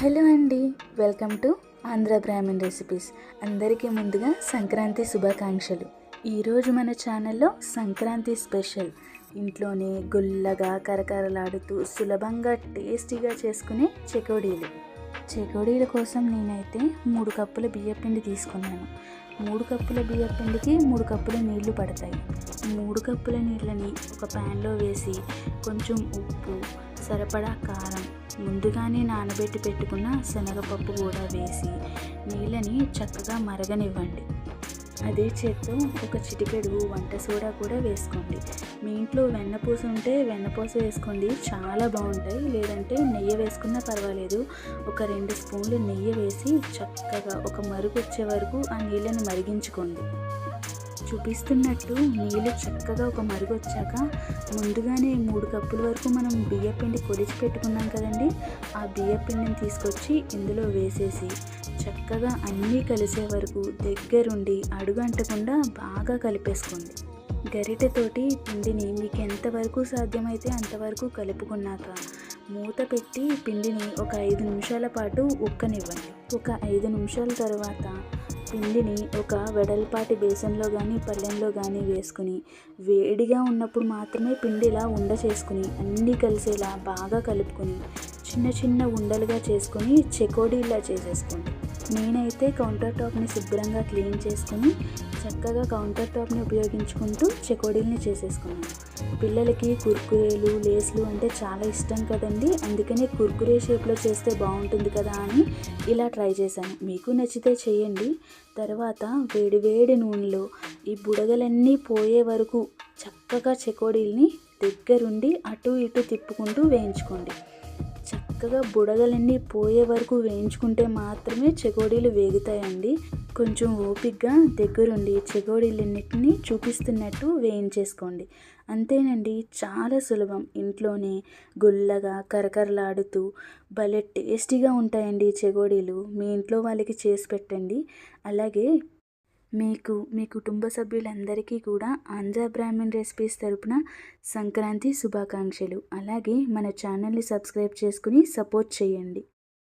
Hello అండి welcome to Andhra Brahmin recipes. అందరికీ ముందుగా సంక్రాంతి శుభాకాంక్షలు. ఈరోజు మన ఛానల్లో సంక్రాంతి స్పెషల్. ఇంట్లోనే గుల్లగా కరకరలాడుతూ సులభంగా టేస్టీగా చేసుకునే చెకోడీలు. చెకోడీల కోసం నేనైతే మూడు కప్పుల బియ్యపిండి తీసుకున్నాను. మూడు కప్పుల బియ్యపిండికి మూడు కప్పుల నీళ్ళు పడతాయి. మూడు కప్పుల నీళ్ళని ఒక ప్యాన్లో వేసి కొంచెం ఉప్పు సరిపడా కారం. ముందుగానే నానబెట్టి పెట్టుకున్న శనగపప్పు కూడా వేసి నీళ్ళని చక్కగా మరగనివ్వండి. అదే చేత్తో ఒక చిటికెడు వంట సోడా కూడా వేసుకోండి. మీ ఇంట్లో వెన్నపూస ఉంటే వెన్నపూస వేసుకోండి. చాలా బాగుంటాయి. లేదంటే నెయ్యి వేసుకున్నా పర్వాలేదు. ఒక రెండు స్పూన్లు నెయ్యి వేసి చక్కగా ఒక మరుగు వచ్చే వరకు ఆ నీళ్ళని మరిగించుకోండి. చూపిస్తున్నట్టు నీళ్ళు చక్కగా ఒక మరుగు వచ్చాక ముందుగానే మూడు కప్పుల వరకు మనం బియ్యపిండి కొలిచి పెట్టుకున్నాం కదండి. ఆ బియ్యపిండిని తీసుకొచ్చి ఇందులో వేసేసి చక్కగా అన్నీ కలిసే వరకు దగ్గరుండి అడుగంటకుండా బాగా కలిపేసుకోండి. గరిటెతోటి పిండిని మీకు ఎంతవరకు సాధ్యమైతే అంతవరకు కలుపుకున్నాక మూత పెట్టి పిండిని ఒక ఐదు నిమిషాల పాటు ఉక్కనివ్వండి. ఒక ఐదు నిమిషాల తర్వాత పిండిని ఒక వెడల్పాటి బేసన్లో కానీ పళ్ళెంలో కానీ వేసుకుని వేడిగా ఉన్నప్పుడు మాత్రమే పిండి ఇలా ఉండ చేసుకుని అన్నీ కలిసేలా బాగా కలుపుకొని చిన్న చిన్న ఉండలుగా చేసుకొని చెకోడీలా చేసేసుకోండి. నేనైతే కౌంటర్ టాప్ని శుభ్రంగా క్లీన్ చేసుకుని చక్కగా కౌంటర్ టాప్ని ఉపయోగించుకుంటూ చెకోడీల్ని చేసేసుకున్నాను. పిల్లలకి కుర్కురేలు లేస్లు అంటే చాలా ఇష్టం కదండి. అందుకని కుర్కురే షేప్లో చేస్తే బాగుంటుంది కదా అని ఇలా ట్రై చేశాను. మీకు నచ్చితే చేయండి. తర్వాత వేడివేడి నూనెలో ఈ బుడగలన్నీ పోయే వరకు చక్కగా చెకోడీల్ని దగ్గరుండి అటు ఇటు తిప్పుకుంటూ వేయించుకోండి. చక్కగా బుడగలన్నీ పోయే వరకు వేయించుకుంటే మాత్రమే చెకోడీలు వేగుతాయండి. కొంచెం ఓపిక్గా దగ్గరుండి చెకోడీలన్నిటిని చూపిస్తున్నట్టు వేయించేసుకోండి. అంతేనండి చాలా సులభం. ఇంట్లోనే గుల్లగా కరకరలాడుతూ భలే టేస్టీగా ఉంటాయండి చెగోడీలు. మీ ఇంట్లో వాళ్ళకి చేసి పెట్టండి. అలాగే మీకు మీ కుటుంబ సభ్యులందరికీ కూడా ఆంధ్ర బ్రాహ్మణ్ రెసిపీస్ తరపున సంక్రాంతి శుభాకాంక్షలు. అలాగే మన ఛానల్ని సబ్స్క్రైబ్ చేసుకుని సపోర్ట్ చేయండి.